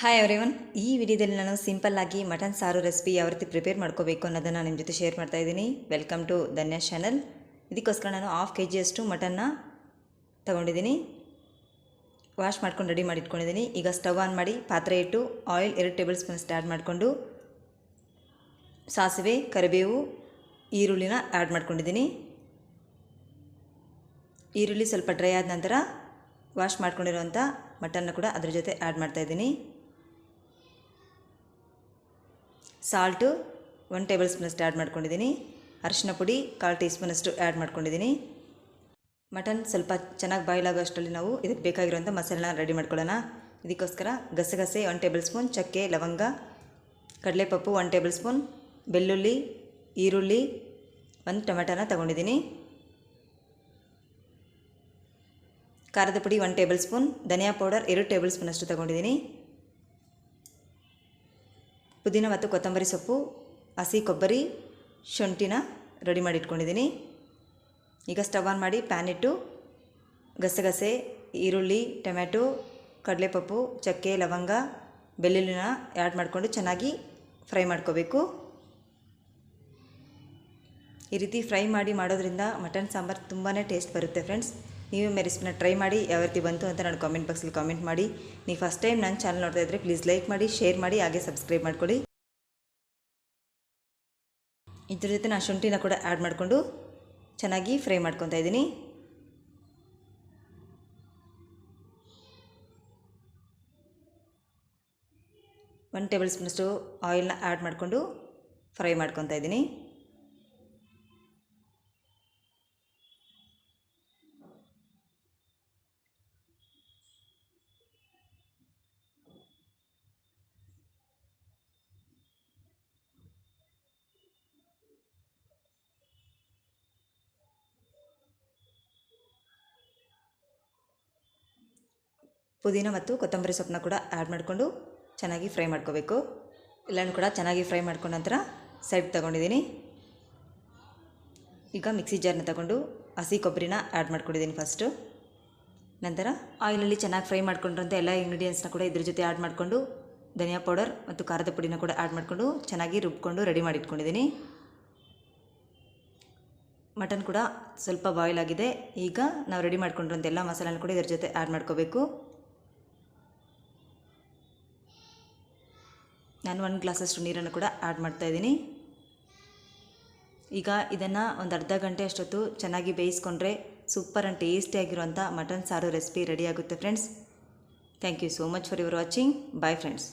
Hi everyone ಈ ವಿಡಿಯೋದಲ್ಲಿ ನಾನು ಸಿಂಪಲ್ ಆಗಿ ಮಟನ್ ಸಾರು ರೆಸಿಪಿ ಯಾವ ರೀತಿ ಪ್ರಿಪೇರ್ ಮಾಡ್ಕೋಬೇಕು ಅನ್ನೋದನ್ನು ನಿಮ್ಮ ಜೊತೆ ಶೇರ್ ಮಾಡ್ತಾ ಇದ್ದೀನಿ. ವೆಲ್ಕಮ್ ಟು ಧನ್ಯಾ ಚಾನಲ್ ಇದಕ್ಕೋಸ್ಕರ ನಾನು ಹಾಫ್ ಕೆ ಜಿಯಷ್ಟು ಮಟನ್ನ ತಗೊಂಡಿದ್ದೀನಿ. ವಾಶ್ ಮಾಡ್ಕೊಂಡು ರೆಡಿ ಮಾಡಿ ಇಟ್ಕೊಂಡಿದ್ದೀನಿ. ಈಗ ಸ್ಟವ್ ಆನ್ ಮಾಡಿ ಪಾತ್ರೆ ಇಟ್ಟು ಆಯಿಲ್ ಎರಡು ಟೇಬಲ್ ಸ್ಪೂನ್ ಆ್ಯಡ್ ಮಾಡಿಕೊಂಡು ಸಾಸಿವೆ, ಕರಿಬೇವು, ಈರುಳ್ಳಿನ ಆ್ಯಡ್ ಮಾಡ್ಕೊಂಡಿದ್ದೀನಿ. ಈರುಳ್ಳಿ ಸ್ವಲ್ಪ ಡ್ರೈ ಆದ ನಂತರ ವಾಶ್ ಮಾಡ್ಕೊಂಡಿರೋಂಥ ಮಟನ್ನ ಕೂಡ ಅದ್ರ ಜೊತೆ ಆ್ಯಡ್ ಮಾಡ್ತಾಯಿದ್ದೀನಿ ಸಾಲ್ಟು ಒನ್ ಟೇಬಲ್ ಸ್ಪೂನಷ್ಟು ಆ್ಯಡ್ ಮಾಡ್ಕೊಂಡಿದ್ದೀನಿ. ಅರಿಶಿನ ಪುಡಿ ಕಾಲು ಟೀ ಸ್ಪೂನಷ್ಟು ಆ್ಯಡ್ ಮಾಡ್ಕೊಂಡಿದ್ದೀನಿ. ಮಟನ್ ಸ್ವಲ್ಪ ಚೆನ್ನಾಗಿ ಬಾಯ್ಲಾಗೋ ಅಷ್ಟರಲ್ಲಿ ನಾವು ಇದಕ್ಕೆ ಬೇಕಾಗಿರುವಂಥ ಮಸಾಲೆನ ರೆಡಿ ಮಾಡ್ಕೊಳ್ಳೋಣ. ಇದಕ್ಕೋಸ್ಕರ ಗಸಗಸೆ ಒನ್ ಟೇಬಲ್ ಸ್ಪೂನ್, ಚಕ್ಕೆ, ಲವಂಗ, ಕಡಲೆಪಪ್ಪು ಒನ್ ಟೇಬಲ್ ಸ್ಪೂನ್, ಬೆಳ್ಳುಳ್ಳಿ, ಈರುಳ್ಳಿ, ಒಂದು ಟೊಮೆಟೊನ ತೊಗೊಂಡಿದ್ದೀನಿ. ಖಾರದ ಪುಡಿ ಒನ್ ಟೇಬಲ್ ಸ್ಪೂನ್, ಧನಿಯಾ ಪೌಡರ್ ಎರಡು ಟೇಬಲ್ ಸ್ಪೂನಷ್ಟು ತೊಗೊಂಡಿದ್ದೀನಿ. ಪುದೀನ ಮತ್ತು ಕೊತ್ತಂಬರಿ ಸೊಪ್ಪು, ಹಸಿ ಕೊಬ್ಬರಿ, ಶುಂಠಿನ ರೆಡಿ ಮಾಡಿ ಇಟ್ಕೊಂಡಿದ್ದೀನಿ. ಈಗ ಸ್ಟವ್ ಆನ್ ಮಾಡಿ ಪ್ಯಾನ್ ಇಟ್ಟು ಗಸಗಸೆ, ಈರುಳ್ಳಿ, ಟೊಮ್ಯಾಟೊ, ಕಡಲೆಪಪ್ಪು, ಚಕ್ಕೆ, ಲವಂಗ, ಬೆಳ್ಳುಳ್ಳಿನ ಆ್ಯಡ್ ಮಾಡಿಕೊಂಡು ಚೆನ್ನಾಗಿ ಫ್ರೈ ಮಾಡ್ಕೋಬೇಕು. ಈ ರೀತಿ ಫ್ರೈ ಮಾಡಿ ಮಾಡೋದ್ರಿಂದ ಮಟನ್ ಸಾಂಬಾರು ತುಂಬಾ ಟೇಸ್ಟ್ ಬರುತ್ತೆ ಫ್ರೆಂಡ್ಸ್ ನೀವು ಮೇ ರೆಸಿಪಿನ ಟ್ರೈ ಮಾಡಿ, ಯಾವ ರೀತಿ ಬಂತು ಅಂತ ನಾನು ಕಾಮೆಂಟ್ ಬಾಕ್ಸಲ್ಲಿ ಕಾಮೆಂಟ್ ಮಾಡಿ. ನೀವು ಫಸ್ಟ್ ಟೈಮ್ ನನ್ನ ಚಾನಲ್ ನೋಡ್ತಾ ಇದ್ದರೆ ಪ್ಲೀಸ್ ಲೈಕ್ ಮಾಡಿ ಶೇರ್ ಮಾಡಿ, ಹಾಗೆ ಸಬ್ಸ್ಕ್ರೈಬ್ ಮಾಡ್ಕೊಳ್ಳಿ. ಇದ್ರ ಜೊತೆ ನಾನು ಶುಂಠಿನ ಕೂಡ ಆ್ಯಡ್ ಮಾಡಿಕೊಂಡು ಚೆನ್ನಾಗಿ ಫ್ರೈ ಮಾಡ್ಕೊತಾ ಇದ್ದೀನಿ. ಒನ್ ಟೇಬಲ್ ಸ್ಪೂನಷ್ಟು ಆಯಿಲ್ನ ಆ್ಯಡ್ ಮಾಡಿಕೊಂಡು ಫ್ರೈ ಮಾಡ್ಕೊತಾ ಇದ್ದೀನಿ. ಪುದೀನ ಮತ್ತು ಕೊತ್ತಂಬರಿ ಸೊಪ್ಪನ್ನ ಕೂಡ ಆ್ಯಡ್ ಮಾಡಿಕೊಂಡು ಚೆನ್ನಾಗಿ ಫ್ರೈ ಮಾಡ್ಕೋಬೇಕು. ಎಲ್ಲನೂ ಕೂಡ ಚೆನ್ನಾಗಿ ಫ್ರೈ ಮಾಡ್ಕೊಂಡ ನಂತರ ಸೈಡ್ ತೊಗೊಂಡಿದ್ದೀನಿ. ಈಗ ಮಿಕ್ಸಿ ಜಾರ್ನ ತಗೊಂಡು ಹಸಿ ಕೊಬ್ಬರಿನ ಆ್ಯಡ್ ಮಾಡ್ಕೊಂಡಿದ್ದೀನಿ ಫಸ್ಟು ನಂತರ ಆಯಿಲಲ್ಲಿ ಚೆನ್ನಾಗಿ ಫ್ರೈ ಮಾಡ್ಕೊಂಡಿರೋಂಥ ಎಲ್ಲ ಇಂಗ್ರೀಡಿಯೆಂಟ್ಸ್ನ ಕೂಡ ಇದ್ರ ಜೊತೆ ಆ್ಯಡ್ ಮಾಡಿಕೊಂಡು ಧನಿಯಾ ಪೌಡರ್ ಮತ್ತು ಖಾರದ ಪುಡಿನ ಕೂಡ ಆ್ಯಡ್ ಮಾಡಿಕೊಂಡು ಚೆನ್ನಾಗಿ ರುಬ್ಕೊಂಡು ರೆಡಿ ಮಾಡಿಟ್ಕೊಂಡಿದ್ದೀನಿ. ಮಟನ್ ಕೂಡ ಸ್ವಲ್ಪ ಬಾಯ್ಲ್ ಆಗಿದೆ. ಈಗ ನಾವು ರೆಡಿ ಮಾಡ್ಕೊಂಡಿರೋಂಥ ಎಲ್ಲ ಮಸಾಲೆನ ಕೂಡ ಇದ್ರ ಜೊತೆ ಆ್ಯಡ್ ಮಾಡ್ಕೋಬೇಕು. ನಾನು ಒಂದು ಗ್ಲಾಸಷ್ಟು ನೀರನ್ನು ಕೂಡ ಆ್ಯಡ್ ಮಾಡ್ತಾಯಿದ್ದೀನಿ ಈಗ ಇದನ್ನು ಒಂದು ಅರ್ಧ ಗಂಟೆ ಅಷ್ಟೊತ್ತು ಚೆನ್ನಾಗಿ ಬೇಯಿಸ್ಕೊಂಡ್ರೆ ಸೂಪರ್ ಆ್ಯಂಡ್ ಟೇಸ್ಟಿಯಾಗಿರುವಂಥ ಮಟನ್ ಸಾರು ರೆಸಿಪಿ ರೆಡಿ ಆಗುತ್ತೆ friends thank you so much for your watching bye friends